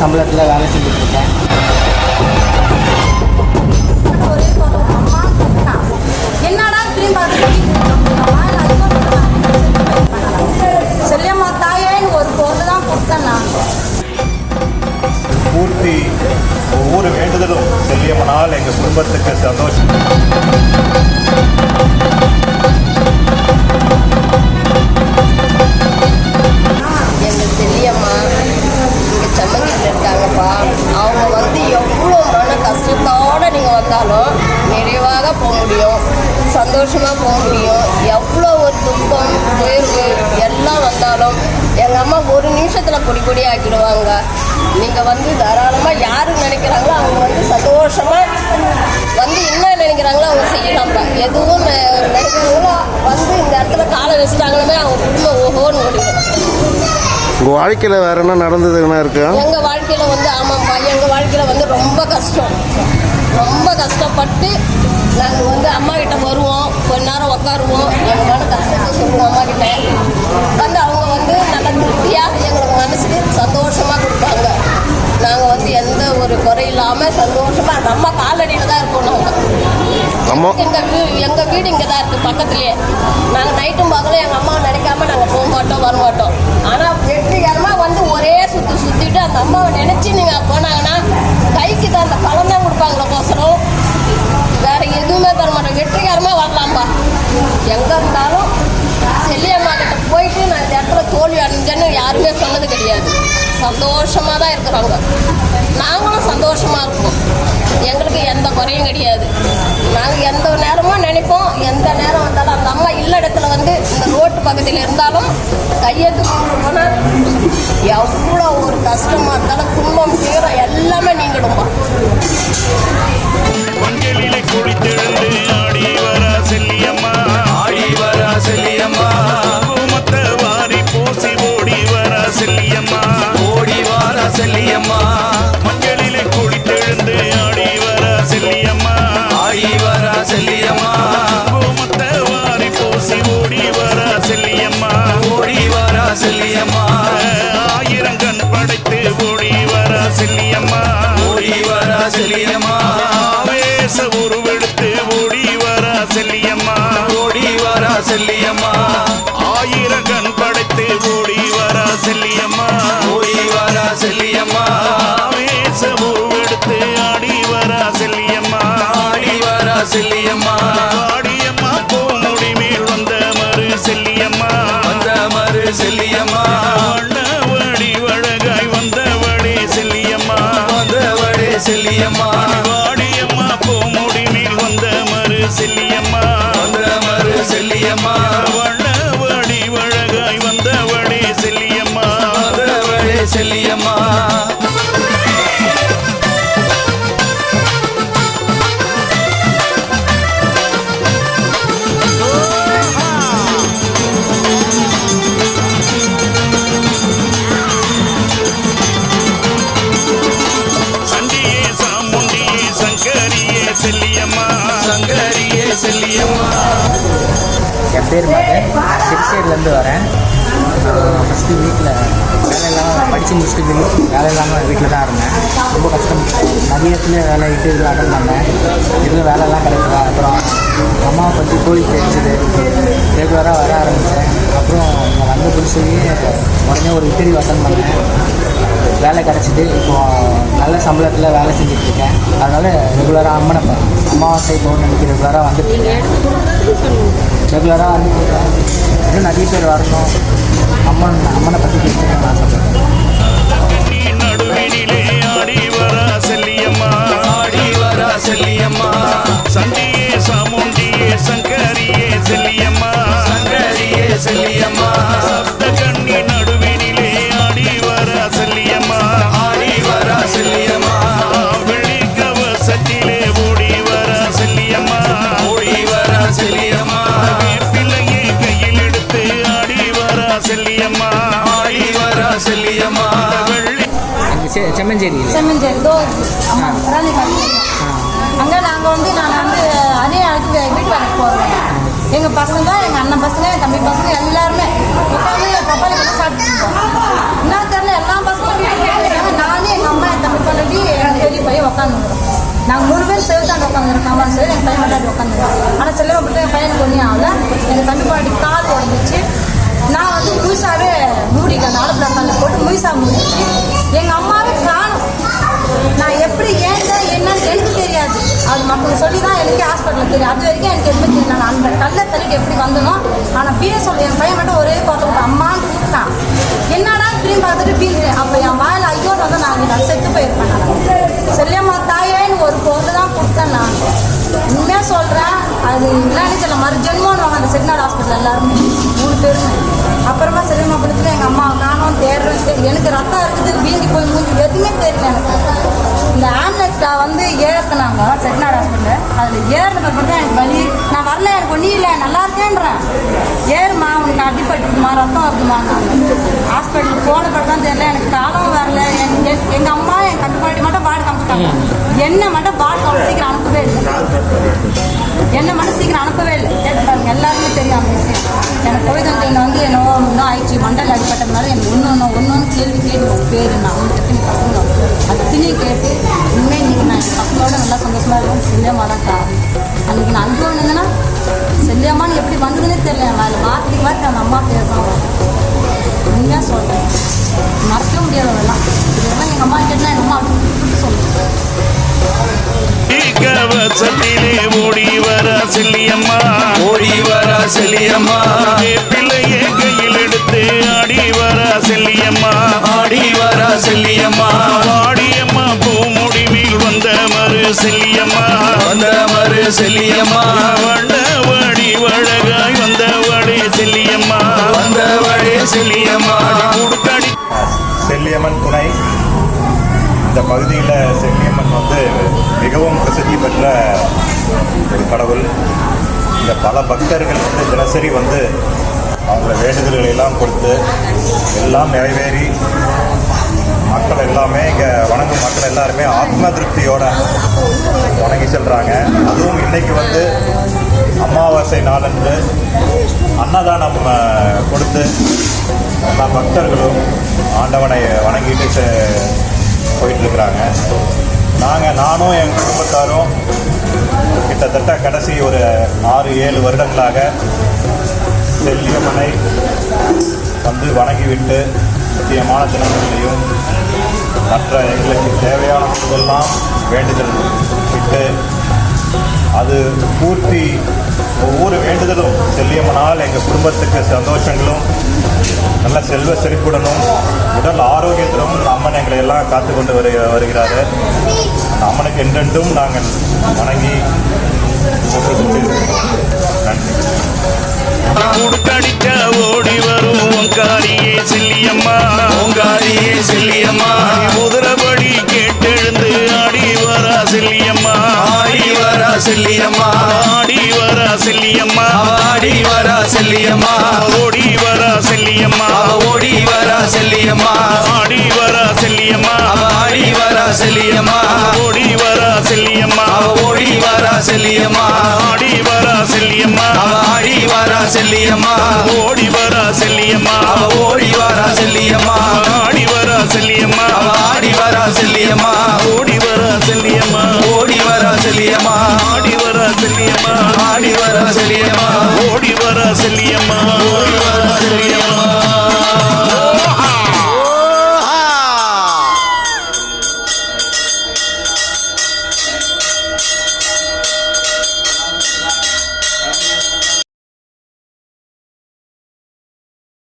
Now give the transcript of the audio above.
சம்பளத்தில் எல்லாம் வந்தாலும் எங்கள் அம்மா ஒரு நிமிஷத்தில் பொடி பொடி ஆக்கிடுவாங்க. நீங்கள் வந்து தாராளமாக யார் நினைக்கிறாங்களோ அவங்க வந்து சந்தோஷமாக வந்து என்ன நினைக்கிறாங்களோ அவங்க செய்யலாம்ப்பா எதுவும் நினைக்கிறாங்களோ வந்து இந்த இடத்துல காலை வச்சுட்டாங்களுமே அவங்க குடும்பம் ஓஹோன்னு ஓடிடும். உங்கள் வாழ்க்கையில் வேறு என்ன நடந்ததுன்னா இருக்கா? எங்கள் வாழ்க்கையில் வந்து ஆமாம்ப்பா எங்கள் வாழ்க்கையில் வந்து ரொம்ப கஷ்டம். ரொம்ப கஷ்டப்பட்டு நாங்கள் வந்து அம்மா கிட்ட வருவோம். கொஞ்ச நேரம் உட்காருவோம் எங்களோட கஷ்டத்தை சொல்லுவோம் அம்மா கிட்ட. வந்து அவங்க வந்து நல்ல திருப்தியாக எங்களுக்கு மனசுக்கு சந்தோஷமாக கொடுப்பாங்க. நாங்கள் வந்து எந்த ஒரு குறை இல்லாமல் சந்தோஷமாக நம்ம காலடியில் தான் இருப்போம் அம்மா. நாங்கள் எங்கள் வீ எங்கள் வீடு இங்கே தான் இருக்குது பக்கத்துலேயே நாங்கள் நைட்டும் பகலும் எங்கள் அம்மாவை நினைக்காம நாங்கள் போக மாட்டோம் வர மாட்டோம். ஆனால் வெற்றிகரமாக வந்து ஒரே சுற்றி சுற்றிட்டு அந்த அம்மாவை நினச்சி நீங்கள் போனாங்கன்னா கைக்கு தான் சந்தோஷமாக தான் இருக்கிறாங்க. நாங்களும் சந்தோஷமாக இருப்போம் எங்களுக்கு எந்த குறையும் கிடையாது. நாங்கள் எந்த நேரமும் நினைப்போம். எந்த நேரம் வந்தாலும் அந்த அம்மா இல்ல இடத்துல வந்து இந்த ரோட்டு பக்கத்தில் இருந்தாலும் கையெழுத்து போனால் எவ்வளோ ஒரு கஷ்டமாக இருந்தாலும் துன்பம் தீரம் எல்லாமே நீங்கிடும்பா செல்லியம்மா. செல்லியே செல்லியம்மா என் பேர் மகன் சிறுசேரிலேருந்து வரேன். ஃபஸ்ட்டு வீட்டில் வேலை இல்லாமல் படித்து முடிச்சுட்டு வேலை இல்லாமல் வீட்டில் தான் இருந்தேன். ரொம்ப கஷ்டம். மதியத்தில் வேலை இட்டு இதில் அட்டன் பண்ணேன் இதில் வேலைலாம் கிடைக்கல. அப்புறம் அம்மாவை பற்றி கோழி தெரிஞ்சது ரெகுலராக வர ஆரம்பித்தேன். அப்புறம் இங்கே வந்த புதுசுலேயே உடனே ஒரு இன்டர்வியூ அட்டன் பண்ணேன். வேலை கிடச்சிட்டு இப்போது நல்ல சம்பளத்தில் வேலை செஞ்சுட்டு இருக்கேன் அதனால் ரெகுலராக அம்மனை அமாவாசை பௌர்ணமிக்கு ரெகுலராக வந்துட்டு ரெகுலராக வந்து இன்னும் நிறைய பேர் வரணும். அங்கே நாங்கள் வந்து நாங்கள் வந்து அதே நாளைக்கு வீட்டு வேலைக்கு போகிறோம் எங்கள் பசங்க எங்கள் அண்ணன் பசங்க என் தம்பி பசங்க எல்லாருமே உட்காந்து பப்பாளி கூட சாப்பிட்டுருக்கோம் என்ன தெரில எல்லா பசங்களும் வீட்டுக்கு நானே எங்கள் அம்மா என் தம்பி பண்ணி என் பெரிய போய் உட்காந்துருக்கோம் நாங்கள் மூணு பேர் சேர்த்தாண்டு உட்காந்துருக்கோம் அம்மா சரி என் பையன் மட்டும் உட்காந்துருக்கோம் ஆனால் செல்ல மட்டும் என் பையனுக்கு ஒன்றும் ஆகல. எங்கள் தம்பி பாட்டி கால் உடஞ்சிச்சு நான் வந்து முழுசாவே மூடிக்கிறேன் நாலு பிளாக்கால போட்டு முழுசா மூடிச்சு எங்கள் அம்மா நான் எப்படி ஏன்டா என்னன்னு எனக்கு தெரியாது. அது மக்களுக்கு சொல்லி தான் எனக்கு ஹாஸ்பிட்டலில் தெரியும். அது வரைக்கும் எனக்கு எதுவுமே தெரியல நான் அந்த கல்லை தள்ளிட்டு எப்படி வந்தனோ ஆனால் பீரை சொல்லி என் பையன் மட்டும் ஒரே பார்த்து அம்மான்னு கூப்பிட்டான். என்னடா திரும்பி பார்த்துட்டு பீஸ் அப்போ என் வாயில் ஐயோ வந்து நான் நான் செத்து போயிருப்பேன் நான். செல்லியம்மா தாயேன்னு ஒரு பொருள் தான் கொடுத்தேன் நான். உண்மையாக சொல்கிறேன் அது என்னன்னு மறு ஜென்மோன்னு வாங்க அந்த செட்டிநாடு ஹாஸ்பிட்டல் எல்லாருமே. மூணு பேருமே. அப்புறமா படத்தில் எங்கள் அம்மா காணோம் தேடுறேன் சரி எனக்கு ரத்தம் இருக்குது வீங்கி போய் மூஞ்சி எதுவுமே தெரியல எனக்கு. இந்த ஆம்புலன்ஸ்டா வந்து ஏறுனாங்க செட்டிநாடு ஹாஸ்பிட்டல் அதில் ஏறின பிறகு எனக்கு வலி. நான் வரல எனக்கு ஒன்றும் இல்லை. நல்லா இருக்கேன்றேன். ஏறுமா உனக்கு அடிப்பட்டுக்குமா ரத்தம் வருதுமா ஹாஸ்பிட்டலுக்கு போன பிறகு தான் தெரியல. எனக்கு காலம் வரல. எங்கள் அம்மா என் கட்டுப்பாட்டி மட்டும் பாடு காமிச்சிட்டாங்க. என்ன மட்டும் பாடு காமி சீக்கிரம் அனுப்பவே இல்லை. என்ன மட்டும் சீக்கிரம் அனுப்பவே இல்லை. கேட்டு பாருங்க எல்லாருமே தெரியும் அந்த விஷயம். எனக்கு கோவிட் நைன்டீன் வந்து என்னவோ இன்னும் ஆயிடுச்சு மண்டல் அடிப்பட்டதுனால எனக்கு ஒன்று ஒன்று ஒன்று ஒன்று கேள்வி கேட்டு பேர் நான் அவங்க எத்தனை பசங்க. அத்தனையும் கேட்டு இனிமேல் இன்றைக்கி நான் என் பசங்களோட நல்லா சந்தோஷமாக இருக்கும் செல்லியம்மா தான் காரணம். அன்னைக்கு நான் அனுபவம் இருந்தேன்னா செல்லியம்மான்னு எப்படி வந்ததுன்னே தெரியல. நான் அதில் வார்த்தைக்கு வார்த்தை அந்த அம்மா பேர் தான் உண்மையாக சொல்கிறேன் மறக்கவே முடியாது அதெல்லாம் இதெல்லாம் எங்கள் அம்மா கேட்டால் எங்கள் அம்மா அப்படி சொல்லுவேன் செல்லியம்மா. ஓடி வரா செல்லியம்மா. பிள்ளையே கையில் எடுத்து ஆடி வர செல்லியம்மா. ஆடி வரா செல்லியம்மா. வாடியம்மா பூமுடி மேல் வந்த மறு செல்லியம்மா. வந்த மறு செல்லியம்மா. வண்ட வடி வழகாய் வந்த வடி செல்லியம்மா. வந்த வழி செல்லியம்மா உடுக்கடி செல்லியம்மன் துணை. இந்த பகுதியில் செல்லியம்மன் வந்து மிகவும் பிரசித்தி பெற்ற ஒரு கடவுள். இந்த பல பக்தர்கள் வந்து தினசரி வந்து அவங்கள வேண்டுதல்களை எல்லாம் கொடுத்து எல்லாம் நிறைவேறி மக்கள் எல்லாமே இங்கே வணங்கும் மக்கள் எல்லாருமே ஆத்ம திருப்தியோட வணங்கி செல்கிறாங்க அதுவும் இன்றைக்கி வந்து அமாவாசை நாளன்று அன்னதானம் கொடுத்து எல்லா பக்தர்களும் ஆண்டவனை வணங்கிட்டு போயிட்டு இருக்கிறாங்க. நாங்கள் நானும் என் குடும்பத்தாரும் கிட்டத்தட்ட கடைசி ஒரு ஆறு ஏழு வருடங்களாக செல்லியம்மனை வந்து வணங்கிவிட்டு முக்கியமான தினங்களிலையும் மற்ற எங்களுக்கு தேவையான பொருளெல்லாம் வேண்டுதல் விட்டு அது பூர்த்தி ஒவ்வொரு வேண்டுதலும் செல்லியம்மனால் எங்கள் குடும்பத்துக்கு சந்தோஷங்களும் நல்ல செல்வ செழிப்புடனும் உடல் ஆரோக்கியத்திலும் அம்மன் எங்களை எல்லாம் காத்து கொண்டு வரு வருகிறார். அந்த அம்மனுக்கு என்றென்றும் நாங்கள் வணங்கி போற்றுகின்றோம். நன்றி. ஓடி வரும் ஓங்காரியே சில்லியம்மா. ஓங்காரியே சில்லியம்மா. குதிரபடி செல்லியம்மா ஆடி வரா செல்லியம்மா ஆடி வர செல்லியம்மா ஆடி வரா செல்லியம்மா ஓடி வர செல்லியம்மா ஓடி வரா செல்லியம்மா ஆடி வர செல்லியம்மா ஆடி வரா செல்லியம்மா ஓடி வர செல்லியம்மா ஓடி வரா செல்லியம்மா ஆடி வர செல்லியம்மா ஆடி வரா செல்லியம்மா ஓடி வர செல்லியம்மா ஓடி செல்லியம்மா